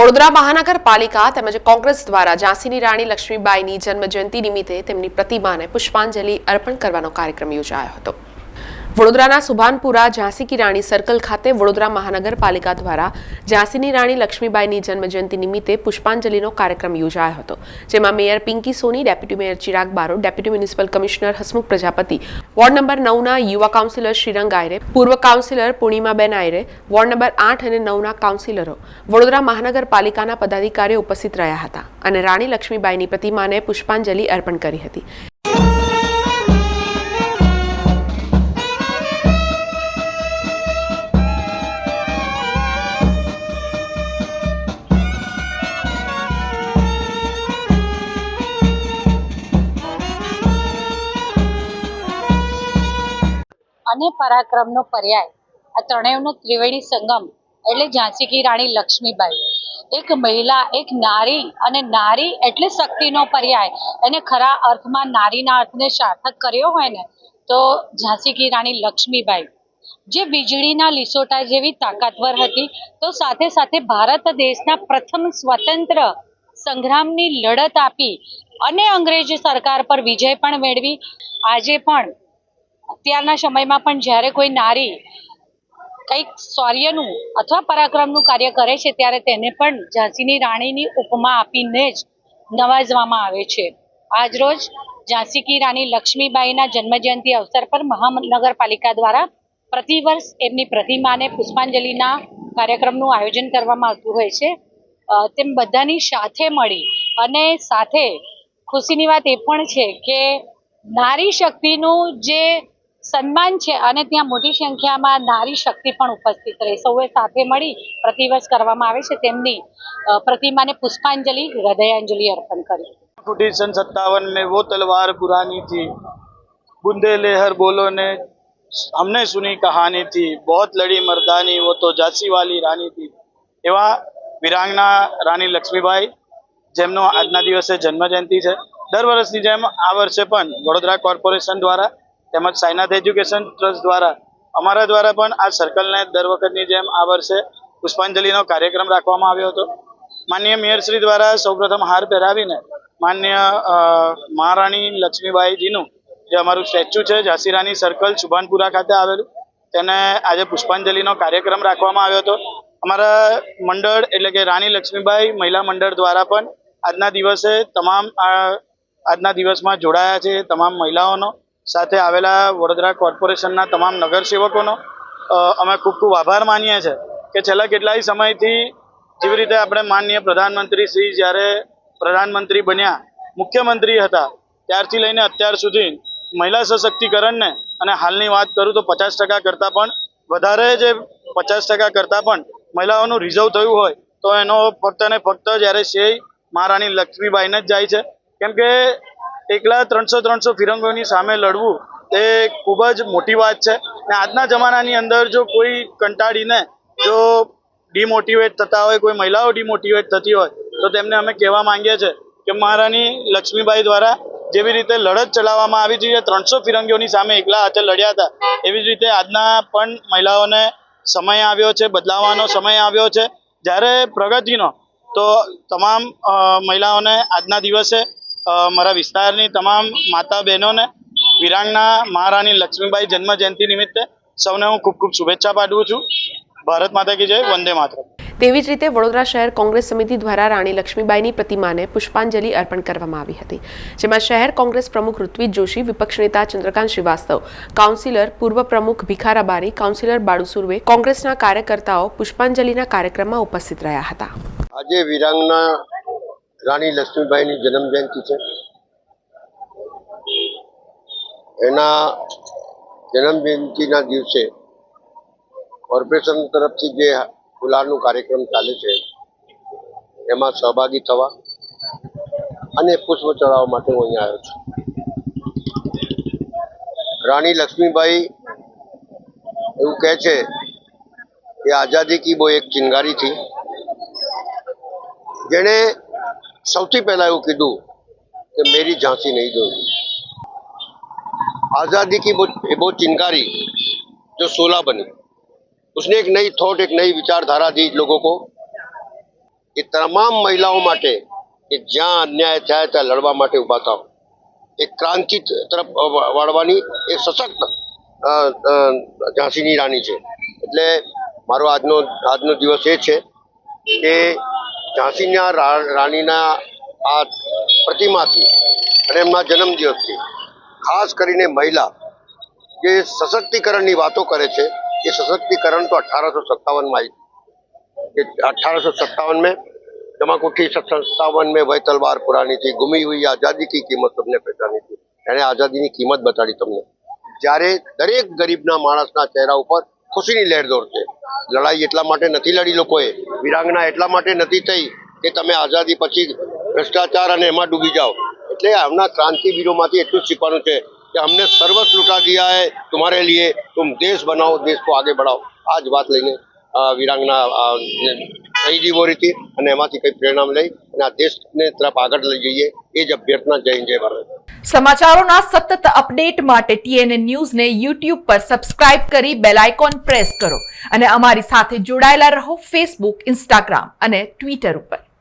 વડોદરા મહાનગરપાલિકા તેમજ કોંગ્રેસ દ્વારા ઝાંસીની રાણી લક્ષ્મીબાઈની જન્મજયંતિ નિમિત્તે તેમની પ્રતિમાને પુષ્પાંજલિ અર્પણ કરવાનો કાર્યક્રમ યોજાયો હતો. વડોદરાના સુભાનપુરા ઝાંસી કી રાણી સર્કલ ખાતે વડોદરા મહાનગરપાલિકા દ્વારા ઝાંસીની રાણી લક્ષ્મીબાઈની જન્મજયંતિ નિમિત્તે પુષ્પાંજલિનો કાર્યક્રમ યોજાયો હતો, જેમાં mayor Pinky Soni, deputy mayor Chirag Baro deputy municipal commissioner Hasmukh Prajapati, ward number નવના યુવા કાઉન્સિલર શ્રીરંગ આયરે, પૂર્વ councillor Purnimaben Ayre, ward number આઠ અને નવના કાઉન્સિલરો વડોદરા મહાનગરપાલિકાના પદાધિકારીઓ ઉપસ્થિત રહ્યા હતા અને રાણી લક્ષ્મીબાઈની પ્રતિમાને પુષ્પાંજલિ અર્પણ કરી હતી. અને પરાક્રમનો પર્યાય. આ ત્રણેયનો ત્રિવેણી સંગમ એટલે ઝાંસી કી રાણી લક્ષ્મીબાઈ. એક મહિલા, એક નારી અને નારી એટલે શક્તિનો પર્યાય. એને ખરા અર્થમાં નારીના અર્થને સાર્થક કર્યો હોય ને, તો ઝાંસી કી રાણી લક્ષ્મીબાઈ. જે વીજળીના લીસોટા જેવી તાકાતવર હતી, તો સાથે સાથે ભારત દેશના પ્રથમ સ્વતંત્ર સંગ્રામની લડત આપી અને અંગ્રેજ સરકાર પર વિજય પણ મેળવી. આજે પણ અત્યારના સમયમાં પણ જ્યારે કોઈ નારી કંઈક શૌર્યનું અથવા પરાક્રમનું કાર્ય કરે છે, ત્યારે તેને પણ ઝાંસીની રાણીની ઉપમા આપીને જ નવાજવામાં આવે છે. આજરોજ ઝાંસી કી રાણી લક્ષ્મીબાઈના જન્મજયંતિ અવસર પર મહાનગરપાલિકા દ્વારા પ્રતિવર્ષ એમની પ્રતિમાને પુષ્પાંજલિના કાર્યક્રમનું આયોજન કરવામાં આવતું હોય છે. તેમ બધાની સાથે મળી અને સાથે ખુશીની વાત એ પણ છે કે નારી શક્તિનું જે સન્માન છે અને ત્યાં મોટી સંખ્યામાં નારી શક્તિ પણ ઉપસ્થિત રહી સૌએ સાથે મળી પ્રતિવર્ષ કરવામાં આવે છે તેમની અ, પ્રતિમાને પુષ્પાંજલિ હૃદયાંજલિ અર્પણ કરી फुटी सन सत्तावन में वो तलवार पुरानी थी बूंदे लेहर बोलो ने हमने सुनी कहानी थी बहुत लड़ी मर्दानी वो तो झांसी वाली रानी थी એવા વિરાંગના રાણી લક્ષ્મીબાઈ જેમનો આજના દિવસે જન્મજયંતિ છે દર વર્ષની જેમ આ વર્ષે પણ વડોદરા કોર્પોરેશન દ્વારા તેમજ સાઈનાથ એજ્યુકેશન ટ્રસ્ટ દ્વારા, અમારા દ્વારા પણ આ સર્કલને દર વખતની જેમ આ વર્ષે પુષ્પાંજલિનો કાર્યક્રમ રાખવામાં આવ્યો હતો. માનનીય મેયરશ્રી દ્વારા સૌપ્રથમ હાર પહેરાવીને માન્ય મહારાણી લક્ષ્મીબાઈજીનું જે અમારું સ્ટેચ્યુ છે ઝાંસી રાણી સર્કલ સુભાનપુરા ખાતે આવેલું, તેને આજે પુષ્પાંજલિનો કાર્યક્રમ રાખવામાં આવ્યો હતો. અમારા મંડળ એટલે કે રાણી લક્ષ્મીબાઈ મહિલા મંડળ દ્વારા પણ આજના દિવસે તમામ આજના દિવસમાં જોડાયા છે તમામ મહિલાઓનો. સાથે આવેલા વડોદરા કોર્પોરેશનના તમામ નગરસેવકોનો અમે ખૂબ ખૂબ આભાર માનીએ છીએ કે છેલ્લા કેટલાય સમયથી જેવી રીતે આપણે માનનીય પ્રધાનમંત્રી શ્રી જ્યારે પ્રધાનમંત્રી બન્યા, મુખ્યમંત્રી હતા, ત્યારથી લઈને અત્યાર સુધી મહિલા સશક્તિકરણને અને હાલની વાત કરું તો પચાસ ટકા કરતાં પણ વધારે જે પચાસ ટકા કરતાં પણ મહિલાઓનું રિઝર્વ થયું હોય, તો એનો ફક્ત ને ફક્ત જ્યારે શ્રેય મહારાણી લક્ષ્મીબાઈને જ જાય છે. કેમ કે એકલા ત્રણસો ત્રણસો ફિરંગોની સામે લડવું, એ ખૂબ જ મોટી વાત છે. ને આજના જમાનાની અંદર જો કોઈ કંટાળીને જો ડિમોટિવેટ થતા હોય, કોઈ મહિલાઓ ડિમોટિવેટ થતી હોય, તો તેમને અમે કહેવા માંગીએ છીએ કે મહારાણી લક્ષ્મીબાઈ દ્વારા જેવી રીતે લડત ચલાવવામાં આવી હતી ત્રણસો ફિરંગીઓની સામે એકલા હાથે લડ્યા હતા, એવી જ રીતે આજના પણ મહિલાઓને સમય આવ્યો છે, બદલાવાનો સમય આવ્યો છે. જ્યારે પ્રગતિનો, તો તમામ મહિલાઓને આજના દિવસે મારા વિસ્તારની તમામ માતા બહેનોને વિરાંગના મહારાણી લક્ષ્મીબાઈ જન્મ જયંતિ નિમિત્તે સૌને હું ખૂબ ખૂબ શુભેચ્છા પાઠવું છું. ભારત માતા કી જય વંદે માતરમ. તેવી જ રીતે વડોદરા શહેર કોંગ્રેસ સમિતિ દ્વારા રાણી લક્ષ્મીબાઈની પ્રતિમાને પુષ્પાંજલિ અર્પણ કરવામાં આવી હતી. જેમાં શહેર કોંગ્રેસ પ્રમુખ ઋત્વિજ જોશી વિપક્ષ નેતા ચંદ્રકાંત શ્રીવાસ્તવ કાઉન્સિલર પૂર્વ પ્રમુખ ભિખારાબારી કાઉન્સિલર બાળુ સુર્વે કોંગ્રેસના કાર્યકર્તાઓ પુષ્પાંજલિના કાર્યક્રમમાં ઉપસ્થિત રહ્યા હતા. આજે વિરાંગના રાણી લક્ષ્મીબાઈની જન્મ જયંતિ છે. એના જન્મ જયંતિના દિવસે કોર્પોરેશન તરફથી જે ફુલારનો કાર્યક્રમ ચાલે છે, એમાં સહભાગી થવા અને પુષ્પ ચડાવવા માટે હું અહીંયા આવ્યો છું. રાણી લક્ષ્મીબાઈ એવું કહે છે કે આઝાદી કી બહુ એક ચિંગારી થી. જેણે સૌથી પહેલા એવું કીધું કે મેરી ઝાંસી નહીં જોઈ आज़ादी की वो वो चिंगारी जो सोलह बनी उसने एक नई थॉट एक नई विचारधारा दी लोगों को એ તમામ મહિલાઓ માટે કે જ્યાં અન્યાય થાય ત્યાં લડવા માટે ઊભા થાવ એક ક્રાંતિ તરફ વાળવાની એ સશક્ત અ, અ, ઝાંસીની રાણી છે એટલે મારો આજનો આજનો દિવસ એ છે કે ઝાંસીના રાણીના આ પ્રતિમાથી અને એમના જન્મદિવસથી, ખાસ કરીને મહિલા, જે સશક્તિકરણની વાતો કરે છે, એ સશક્તિકરણ તો અઠારસો સત્તાવનમાં આવી અઠારસો સત્તાવન મેં જમાકુઠી સત્તાવન મેં વહી તલવાર ગુમી હુઈ આઝાદી કી કિંમત તમને પહેચાની હતી. એણે આઝાદીની કિંમત બતાડી તમને. જ્યારે દરેક ગરીબના માણસના ચહેરા ઉપર ખુશીની લહેર દોરશે. લડાઈ એટલા માટે નથી લડી લોકોએ, વિરાંગના એટલા માટે નથી થઈ કે તમે આઝાદી પછી ભ્રષ્ટાચાર અને એમાં ડૂબી જાઓ. એટલે આવનાર ક્રાંતિવીરોમાંથી એટલું જ શીખવાનું છે કે અમને સર્વસ્વ લૂટા દિયા હે તુમ્હારે લીએ, તુમ દેશ બનાવો દેશ કો આગે બઢાઓ આજ વાત લઈને વિરાંગના શહીદી અને એમાંથી કંઈ પ્રેરણા લઈ અને આ દેશને તરફ આગળ લઈ જઈએ, એ જ અભ્યર્થના જય જય ભારત. સમાચારોના સતત અપડેટ માટે ટીએનએ ન્યૂઝને યુટ્યુબ પર સબસ્ક્રાઇબ કરી બેલ આઇકોન પ્રેસ કરો અને અમારી સાથે જોડાયેલા રહો ફેસબુક ઇન્સ્ટાગ્રામ અને ટ્વિટર ઉપર.